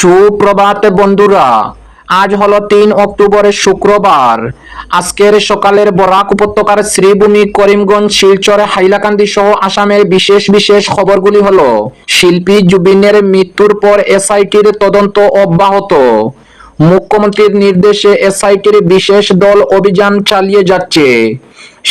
সুপ্রভাত বন্ধুরা, আজ হলো তিন অক্টোবরের শুক্রবার। আজকের সকালের বরাক উপত্যকার শ্রীভূমি করিমগঞ্জ, শিলচর হাইলাকান্দি সহ আসামের বিশেষ বিশেষ খবরগুলি হলো, শিল্পী জুবিনের মৃত্যুর পর এসআইটির তদন্ত অব্যাহত। মুখ্যমন্ত্রীর নির্দেশে এসআইটির বিশেষ দল অভিযান চালিয়ে যাচ্ছে।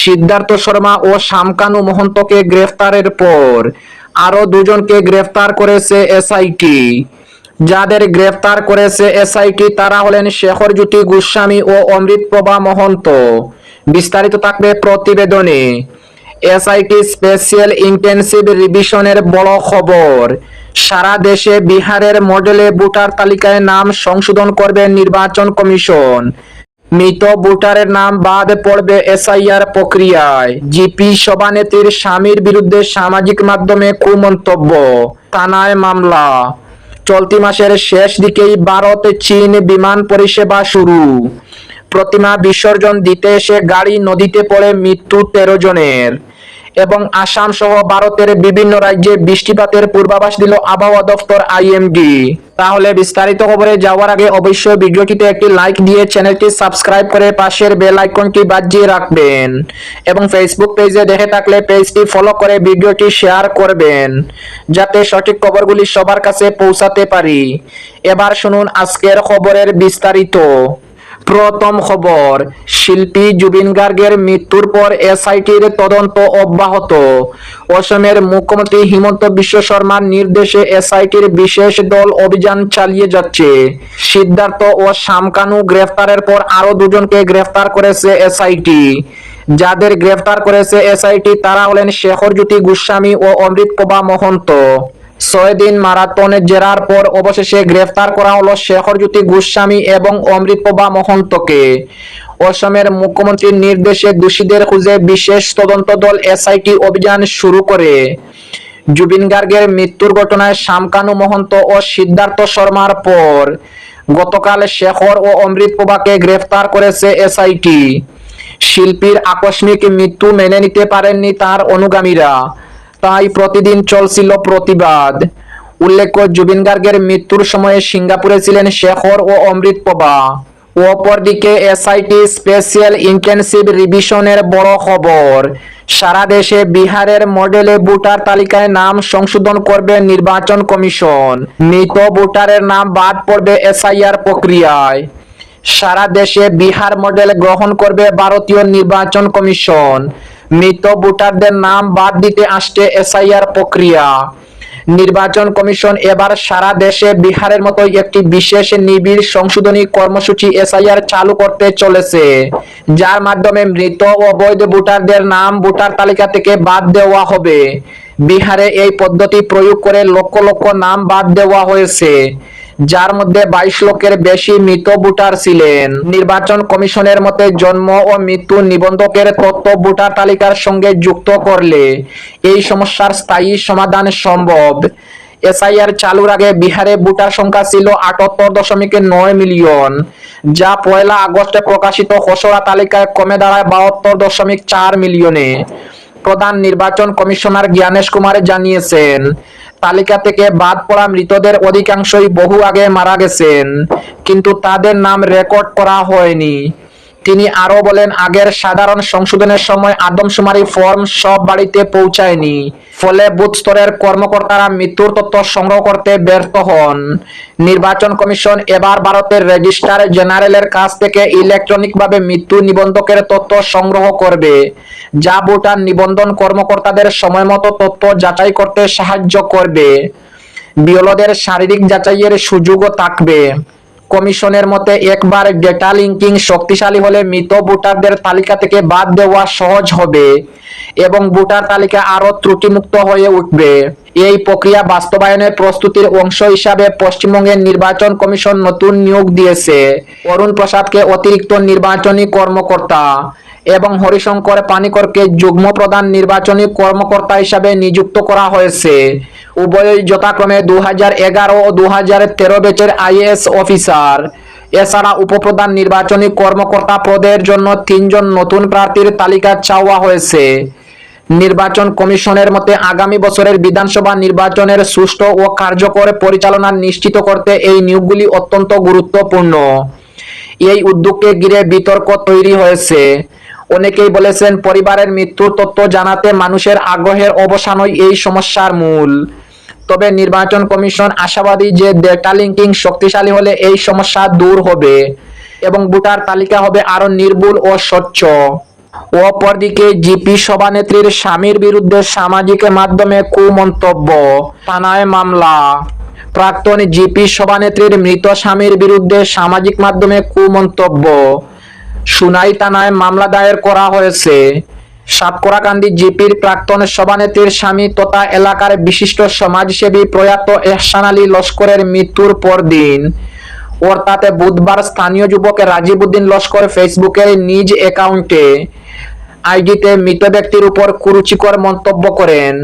সিদ্ধার্থ শর্মা ও শামকানু মহন্তকে গ্রেফতারের পর আরও দুজনকে গ্রেফতার করেছে এসআইটি। যাদের গ্রেফতার করেছে এসআইটি তারা হলেন শেখর জ্যোতি, গোস্বামী ও অমৃত প্রভা মহন্ত। বিস্তারিত থাকবে প্রতিবেদনে। এসআইটি স্পেশাল ইন্টেন্সিভ রিভিশনের বড় খবর। সারা দেশে বিহারের মডেলে ভোটার তালিকায় নাম সংশোধন করবে নির্বাচন কমিশন। মৃত ভোটারের নাম বাদ পড়বে এসআইআর প্রক্রিয়ায়। জিপি সভানেত্রীর স্বামীর বিরুদ্ধে সামাজিক মাধ্যমে কুমন্তব্য। থানায় মামলা। চলতি মাসের শেষ দিকেই ভারত চীন বিমান পরিষেবা শুরু। প্রতিমা বিসর্জন দিতে এসে গাড়ি নদীতে পড়ে মৃত্যু তেরো জনের। এবং আসাম সহ ভারতের বিভিন্ন রাজ্যে বৃষ্টিপাতের পূর্বাভাস দিল আবহাওয়া দফতর আইএমডি। তাহলে বিস্তারিত খবরে যাওয়ার আগে অবশ্যই ভিডিওটিতে একটি লাইক দিয়ে চ্যানেলটি সাবস্ক্রাইব করে পাশের বেল আইকনটি বাজিয়ে রাখবেন এবং ফেসবুক পেজে দেখে থাকলে পেজটি ফলো করে ভিডিওটি শেয়ার করবেন, যাতে সঠিক খবরগুলি সবার কাছে পৌঁছাতে পারি। এবার শুনুন আজকের খবরের বিস্তারিত। প্রথম খবর, শিল্পী জুবিন গার্গের মৃত্যুর পর এসআইটির তদন্ত অব্যাহত। অসমের মুখ্যমন্ত্রী হিমন্ত বিশ্ব শর্মার নির্দেশে এসআইটির বিশেষ দল অভিযান চালিয়ে যাচ্ছে। সিদ্ধার্থ ও শামকানু গ্রেফতারের পর আরও দুজনকে গ্রেফতার করেছে এসআইটি। যাদের গ্রেফতার করেছে এসআইটি, তারা হলেন শেখর জ্যোতি গোস্বামী ও অমৃত প্রভা মহন্ত। ছয় দিন মারাথনে জেরার পর অবশেষে গ্রেফতার করা হলো শেখর জ্যোতি গোস্বামী এবং অমৃত প্রভা মহন্তকে। অসমের মুখ্যমন্ত্রীর নির্দেশে দোষীদের খুঁজে বিশেষ তদন্ত দল এসআইটি অভিযান শুরু করে। জুবিন গার্গের মৃত্যুর ঘটনায় শামকানু মহন্ত ও সিদ্ধার্থ শর্মার পর গতকাল শেখর ও অমৃত প্রভাকে গ্রেফতার করেছে এসআইটি। শিল্পীর আকস্মিক মৃত্যু মেনে নিতে পারেননি তার অনুগামীরা। তাই প্রতিদিন চলছিল প্রতিবাদ। উল্লেখ্য, জুবিন গার্গের মৃত্যুর সময়ে সিঙ্গাপুরে ছিলেন শেখর ও অমৃত প্রভা। অপরদিকে এসআইটি স্পেশাল ইন্টেন্সিভ রিভিশনের বড় খবর, সারা দেশে বিহারের মডেলে ভোটার তালিকায় নাম সংশোধন করবে নির্বাচন কমিশন। মৃত ভোটারের নাম বাদ পড়বে এসআইআর প্রক্রিয়ায়। সারা দেশে বিহার মডেল গ্রহণ করবে ভারতীয় নির্বাচন কমিশন। মৃত ভোটারদের নাম বাদ দিতে আসছে এসআইআর প্রক্রিয়া। নির্বাচন কমিশন এবার সারা দেশে বিহারের মতো একটি বিশেষ নিবিড় সংশোধনী কর্মসূচি এসআইআর চালু করতে চলেছে, যার মাধ্যমে মৃত অবৈধ ভোটারদের নাম ভোটার তালিকা থেকে বাদ দেওয়া হবে। বিহারে এই পদ্ধতি প্রয়োগ করে লক্ষ লক্ষ নাম বাদ দেওয়া হয়েছে। যার মধ্যে বাইশ লক্ষের বেশি মৃত ভোটার ছিলেন। নির্বাচন কমিশনের মতে জন্ম ও মৃত্যু নিবন্ধকের তথ্য ভোটার তালিকার সঙ্গে যুক্ত করলে এই সমস্যার স্থায়ী সমাধান সম্ভব। এসআইআর চালুর আগে বিহারে ভোটার সংখ্যা ছিল আটাত্তর দশমিক নয় মিলিয়ন, যা পয়লা আগস্টে প্রকাশিত খসড়া তালিকায় কমে দাঁড়ায় বাহাত্তর দশমিক চার মিলিয়নে। প্রধান নির্বাচন কমিশনার জ্ঞানেশ কুমার জানিয়েছেন, তালিকা থেকে বাদ পড়া মৃতদের অধিকাংশই বহু আগে মারা গেছেন, কিন্তু তাদের নাম রেকর্ড করা হয়নি। তিনি আরও বলেন, আগের সাধারণ সংশোধনের সময় আদমশুমারি ফর্ম সব বাড়িতে পৌঁছায়নি। ফলে বুথ স্তরের কর্মকর্তারা মৃত্যুর তথ্য সংগ্রহ করতে ব্যর্থ হন। নির্বাচন কমিশন এবার ভারতের রেজিস্ট্রার জেনারেলের কাছ থেকে ইলেকট্রনিকভাবে মৃত্যু নিবন্ধকের তথ্য সংগ্রহ করবে, যা ভোটার নিবন্ধন কর্মকর্তাদের সময়মতো তথ্য যাচাই করতে সাহায্য করবে। বিয়লদের শারীরিক যাচাইয়ের সুযোগও থাকবে। কমিশনের মতে, একবার ডেটা লিঙ্কিং শক্তিশালী হলে মৃত ভোটারদের তালিকা থেকে বাদ দেওয়া সহজ হবে এবং ভোটার তালিকা আরও ত্রুটিমুক্ত হয়ে উঠবে। এই প্রক্রিয়া বাস্তবায়নের প্রস্তুতির অংশ হিসাবে পশ্চিমবঙ্গের নির্বাচন কমিশন নতুন নিয়োগ দিয়েছে। অরুণ প্রসাদকে অতিরিক্ত নির্বাচনী কর্মকর্তা এবং হরিশঙ্কর পানিকরকে যুগ্ম প্রধান নির্বাচনী কর্মকর্তা হিসাবে নিযুক্ত করা হয়েছে। উভয়ই যথাক্রমে দু হাজার এগারো ও দু তেরো বেচের আইএএস অফিসার। এছাড়া উপপ্রধান নির্বাচনী কর্মকর্তা পদের জন্য তিনজন নতুন প্রার্থীর তালিকা চাওয়া হয়েছে। নির্বাচন কমিশনের মতে আগামী বছরের বিধানসভা নির্বাচনের সুষ্ঠু ও কার্যকর পরিচালনা নিশ্চিত করতে এই নিয়োগগুলি অত্যন্ত গুরুত্বপূর্ণ। এই উদ্যোগকে ঘিরে বিতর্ক তৈরি হয়েছে। অনেকেই বলেছেন, পরিবারের মৃত্যুর তথ্য জানাতে মানুষের আগ্রহের অবসানই এই সমস্যার মূল। তবে নির্বাচন কমিশন আশাবাদী যে ডেটা লিঙ্কিং শক্তিশালী হলে এই সমস্যা দূর হবে এবং ভোটার তালিকা হবে আরও নির্ভুল ও স্বচ্ছ। অপরদিকে জিপি সভানেত্রীর স্বামীর বিরুদ্ধে সামাজিক মাধ্যমে কুমন্তব্য। থানায় মামলা। প্রাক্তন জিপি সভানেত্রীর মৃত স্বামীর বিরুদ্ধে সামাজিক মাধ্যমে কুমন্তব্য। সুনাই থানায় মামলা দায়ের করা হয়েছে। সাতকরাকান্দি জিপির প্রাক্তন সভানেত্রীর স্বামী তথা এলাকার বিশিষ্ট সমাজসেবী প্রয়াত এহসান আলী লস্করের মৃত্যুর পরদিন অর্থাৎ বুধবার স্থানীয় যুবক রাজীব উদ্দিন লস্কর ফেসবুকের নিজ অ্যাকাউন্টে আইডিতে মৃত ব্যক্তির উপর কুরুচিকর মন্তব্য করেন।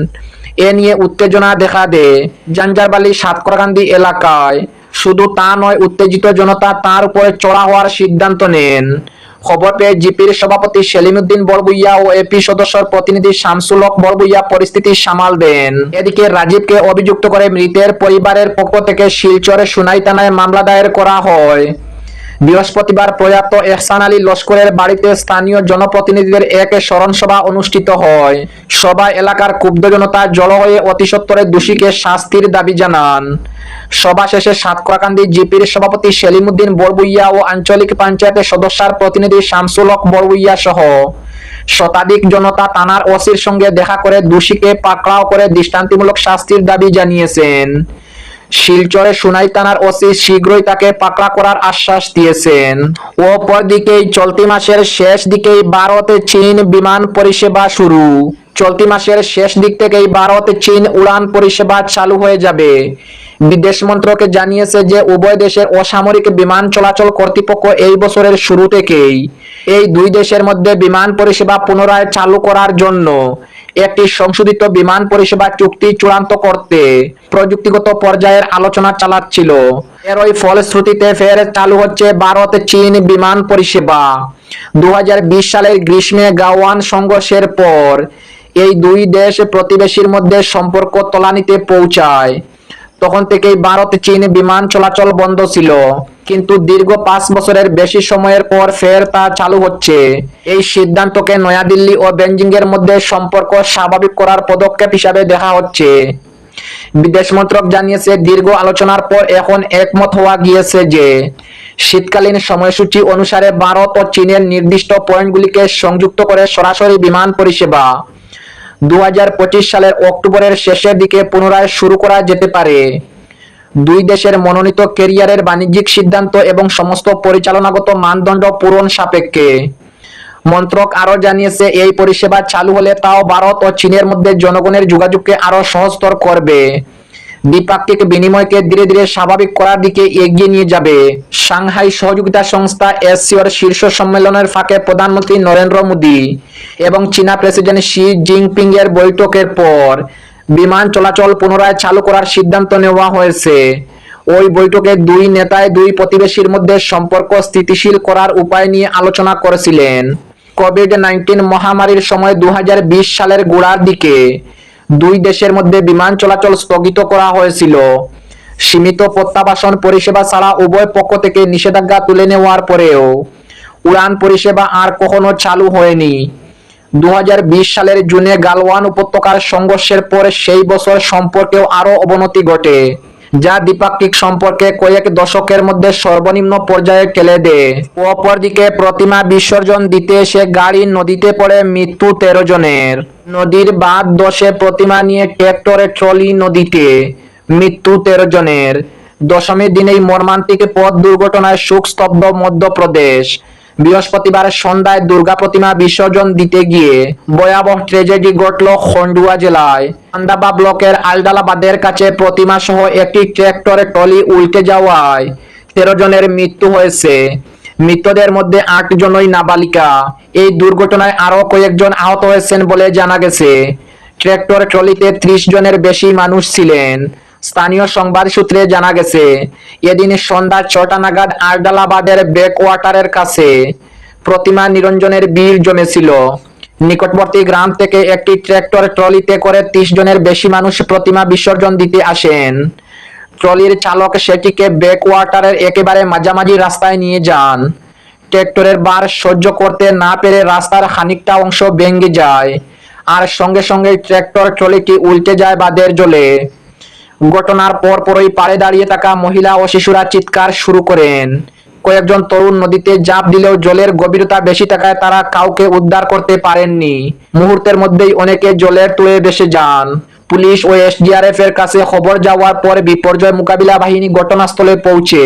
এ নিয়ে উত্তেজনা দেখা দেয়। জাঞ্জারবালি সাতকরাকান্দি এলাকায় শুধু তা নয়, উত্তেজিত জনতা তার উপরে চড়া হওয়ার সিদ্ধান্ত নেন। খবর পেয়ে জিপির সভাপতি সেলিমুদ্দিন বরবুইয়া ও এপি সদস্যর প্রতিনিধি শামসুল হক বরবুইয়া পরিস্থিতি সামাল দেন। এদিকে রাজীবকে অভিযুক্ত করে মৃতের পরিবারের পক্ষ থেকে শিলচরে সুনাই থানায় মামলা দায়ের করা হয়। বৃহস্পতিবার প্রয়াত এহসান আলী লস্করের বাড়িতে স্থানীয় জনপ্রতিনিধিদের এক স্মরণ সভা অনুষ্ঠিত হয়। সভায় এলাকার ক্ষুব্ধ জনতা জড়ো হয়ে অতিসত্বরে দোষীকে শাস্তির দাবি জানান। সভা শেষে সাতকরাকান্দি জিপির সভাপতি সেলিমউদ্দিন বরবুইয়া ও আঞ্চলিক পঞ্চায়েতের সদস্যার প্রতিনিধি শামসুল হক বড়বুইয়া সহ শতাধিক জনতা থানার ওসির সঙ্গে দেখা করে দোষীকে পাকড়াও করে দৃষ্টান্তিমূলক শাস্তির দাবি জানিয়েছেন। শিলচরে সুনাই থানার ওসি শীঘ্রই তাকে পাকড়া করার আশ্বাস দিয়েছেন। অপরদিকেই চলতি মাসের শেষ দিকেই ভারতে চীন বিমান পরিষেবা শুরু। চলতি মাসের শেষ দিক থেকেই ভারতে চীন উড়ান পরিষেবা চালু হয়ে যাবে। বিদেশ মন্ত্রকে জানিয়েছে যে, উভয় দেশের অসামরিক বিমান চলাচল কর্তৃপক্ষ এই বছরের শুরু থেকেই এই দুই দেশের মধ্যে বিমান পরিষেবা পুনরায় চালু করার জন্য একটি সংশোধিত বিমান পরিষেবা চুক্তি চূড়ান্ত করতে প্রযুক্তিগত পর্যায়ের আলোচনা চালাচ্ছিল। এর ওই ফলশ্রুতিতে ফের চালু হচ্ছে ভারত চীন বিমান পরিষেবা। দু হাজার বিশ সালের গ্রীষ্মে গাওয়ান সংঘর্ষের পর এই দুই দেশ প্রতিবেশীর মধ্যে সম্পর্ক তলানিতে পৌঁছায়। তখন থেকেই ভারত চীন বিমান চলাচল বন্ধ ছিল। কিন্তু দীর্ঘ পাঁচ বছরের বেশি সময়ের পর ফের তা চালু হচ্ছে। এই সিদ্ধান্তকে নয়াদিল্লি ও বেজিং এর মধ্যে সম্পর্ক স্বাভাবিক করার পদক্ষেপ হিসাবে দেখা হচ্ছে। বিদেশ মন্ত্রক জানিয়েছে, দীর্ঘ আলোচনার পর এখন একমত হওয়া গিয়েছে যে, শীতকালীন সময়সূচি অনুসারে ভারত ও চীনের নির্দিষ্ট পয়েন্টগুলিকে সংযুক্ত করে সরাসরি বিমান পরিষেবা দু হাজার পঁচিশ সালের অক্টোবরের শেষের দিকে পুনরায় শুরু করা যেতে পারে। দুই দেশের মনোনীত কেরিয়ারের বাণিজ্যিক সিদ্ধান্ত এবং সমস্ত পরিচালনাগত মানদণ্ড পূরণ সাপেক্ষে। মন্ত্রক আরও জানিয়েছে, এই পরিষেবা চালু হলে তাও ভারত ও চীনের মধ্যে জনগণের যোগাযোগকে আরও সহজতর করবে। দ্বিপাক্ষিক বিনিময়কে ধীরে ধীরে স্বাভাবিক করার দিকে এগিয়ে নিয়ে যাবে। সাংহাই সহযোগিতা সংস্থা এসসিওর শীর্ষ সম্মেলনের ফাঁকে প্রধানমন্ত্রী নরেন্দ্র মোদী এবং চীনা প্রেসিডেন্ট শি জিনপিং এর বৈঠকের পর বিমান চলাচল পুনরায় চালু করার সিদ্ধান্ত নেওয়া হয়েছে। ওই বৈঠকে দুই নেতায় দুই প্রতিবেশীর মধ্যে সম্পর্ক স্থিতিশীল করার উপায় নিয়ে আলোচনা করেছিলেন। কোভিড নাইন্টিন মহামারীর সময় দু হাজার বিশ সালের গোড়ার দিকে দুই দেশের মধ্যে বিমান চলাচল স্থগিত করা হয়েছিল। সীমিত প্রত্যাবাসন পরিষেবা ছাড়া উভয় পক্ষ থেকে নিষেধাজ্ঞা তুলে নেওয়ার পরেও উড়ান পরিষেবা আর কখনো চালু হয়নি। দু হাজার বিশ সালের জুনে গালওয়ান উপত্যকার সংঘর্ষের পর সেই বছর সম্পর্কেও আরও অবনতি ঘটে। যা দ্বিপাক্ষিক সম্পর্কে কয়েক দশকের মধ্যে সর্বনিম্ন পর্যায়ে ঠেলে দেয় অপরদিকে প্রতিমা বিসর্জন দিতে এসে গাড়ি নদীতে পড়ে মৃত্যু তেরো জনের। নদীর বাঁধ দশে প্রতিমা নিয়ে ট্র্যাক্টরে ট্রলি নদীতে মৃত্যু তেরো জনের। দশমীর দিনেই মর্মান্তিক পথ দুর্ঘটনায় শোক স্তব্ধ মধ্যপ্রদেশ। বৃহস্পতিবার সন্ধ্যায় দুর্গা প্রতিমা বিসর্জন দিতে গিয়ে ভয়াবহ ট্রেজেডি ঘটল খন্ডুয়া জেলায়। আন্দাবা ব্লকের আলদালাবাদের কাছে প্রতিমা সহ একটি ট্র্যাক্টরে টলি উল্টে যাওয়ায় তেরো জনের মৃত্যু হয়েছে। মৃতদের মধ্যে আট জনই নাবালিকা। এই দুর্ঘটনায় আরও কয়েকজন আহত হয়েছেন বলে জানা গেছে। ট্র্যাক্টর ট্রলিতে ত্রিশ জনের বেশি মানুষ ছিলেন। স্থানীয় সংবাদ সূত্রে জানা গেছে, এদিন সন্ধ্যা ছটা নাগাদ আরডালাবাদের ব্যাকওয়াটারের কাছে প্রতিমা নিরঞ্জনের বীর জমেছিল। নিকটবর্তী গ্রাম থেকে একটি ট্র্যাক্টর ট্রলিতে করে ত্রিশ জনের বেশি মানুষ প্রতিমা বিসর্জন দিতে আসেন। ট্রলির চালক সেটিকে ব্যাকওয়াটারের একেবারে মাঝামাঝি রাস্তায় নিয়ে যান। ট্র্যাক্টরের বার সহ্য করতে না পেরে রাস্তার খানিকটা অংশ ভেঙে যায়। আর সঙ্গে সঙ্গে ট্র্যাক্টর ট্রলিটি উল্টে যায় বাদের জলে। ঘটনার পর পরই পাড়ে দাঁড়িয়ে থাকা মহিলা ও শিশুরা চিৎকার শুরু করেন। কয়েকজন তরুণ নদীতে জাপ দিলেও জলের গভীরতা বেশি থাকায় তারা কাউকে উদ্ধার করতে পারেননি। মুহূর্তের মধ্যেই অনেকে জলের তুলে ভেসে যান। পুলিশ ও এসডিআরএফ এর কাছে খবর যাওয়ার পর বিপর্যয় মোকাবিলা বাহিনী ঘটনাস্থলে পৌঁছে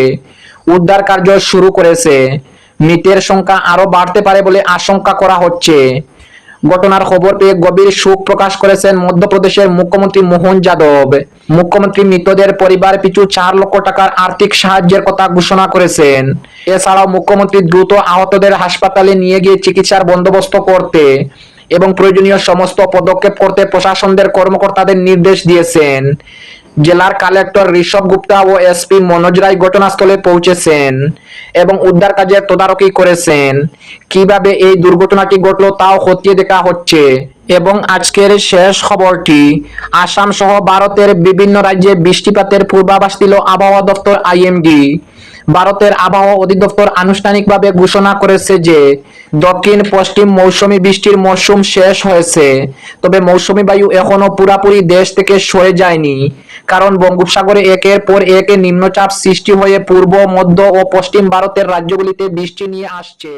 উদ্ধার কার্য শুরু করেছে। মৃতের সংখ্যা আরও বাড়তে পারে বলে আশঙ্কা করা হচ্ছে। ঘটনার খবর পেয়ে গভীর শোক প্রকাশ করেছেন মধ্যপ্রদেশের মুখ্যমন্ত্রী মোহন যাদব। মুখ্যমন্ত্রী মৃতদের পরিবার পিছু চার লক্ষ টাকার আর্থিক সাহায্যের কথা ঘোষণা করেছেন। এছাড়াও মুখ্যমন্ত্রী দ্রুত আহতদের হাসপাতালে নিয়ে গিয়ে চিকিৎসার বন্দোবস্ত করতে এবং প্রয়োজনীয় সমস্ত পদক্ষেপ করতে প্রশাসনদের কর্মকর্তাদের নির্দেশ দিয়েছেন। জেলার কালেক্টর ঋষভ গুপ্তা ও এসপি মনোজ রায় ঘটনাস্থলে পৌঁছেছেন এবং উদ্ধার কাজের তদারকি করেছেন। কীভাবে এই দুর্ঘটনাটি ঘটলো তাও খতিয়ে দেখা হচ্ছে। এবং আজকের শেষ খবরটি আসাম সহ ভারতের বিভিন্ন রাজ্যে বৃষ্টিপাতের পূর্বাভাস দিল আবহাওয়া দপ্তর আইএমডি। ভারতের আবহাওয়া অধিদপ্তর আনুষ্ঠানিকভাবে ঘোষণা করেছে যে, দক্ষিণ পশ্চিম মৌসুমী বৃষ্টির মৌসুম শেষ হয়েছে। তবে মৌসুমী বায়ু এখনও পুরাপুরি দেশ থেকে সরে যায়নি, কারণ বঙ্গোপসাগরে একের পর এক নিম্নচাপ সৃষ্টি হয়ে পূর্ব, মধ্য ও পশ্চিম ভারতের রাজ্যগুলিতে বৃষ্টি নিয়ে আসছে।